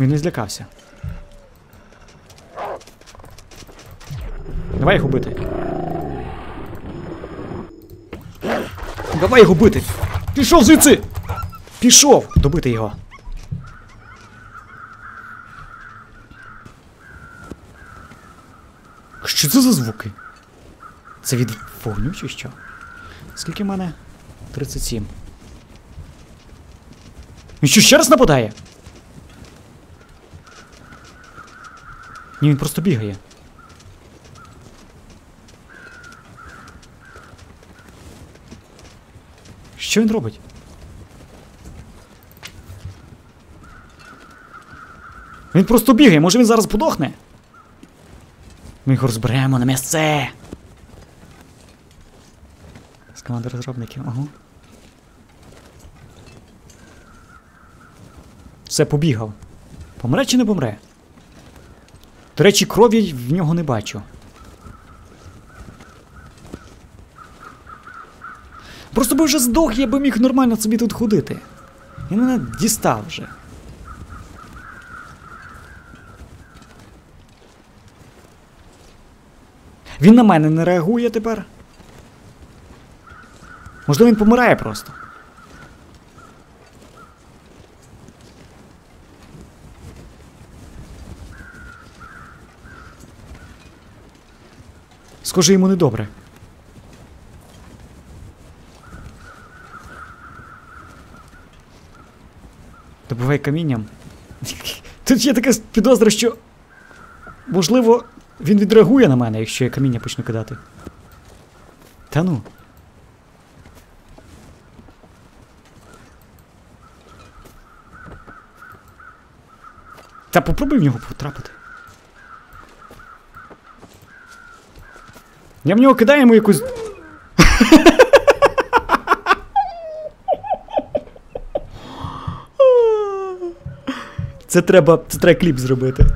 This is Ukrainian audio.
Він не злякався. Давай його бити. Давай його бити! Пішов звідси! Пішов! Добити його. Що це за звуки? Це від вогню чи що? Скільки в мене? 37. Він що ще раз нападає? Ні, він просто бігає. Що він робить? Він просто бігає, може він зараз подохне? Ми його розберемо на місце. З команди розробників, ага. Все, побігав. Помре чи не помре? До речі, крові в нього не бачу. Просто би вже здох, я би міг нормально собі тут ходити. Він мене дістав вже. Він на мене не реагує тепер. Можливо, він помирає просто. Схоже, йому недобре. Добивай камінням. Тут є така підозра, що. Можливо, він відреагує на мене, якщо я каміння почну кидати. Та ну. Та попробуй в нього потрапити. Я в нього кидаю йому якусь. Це треба, це треба кліп зробити.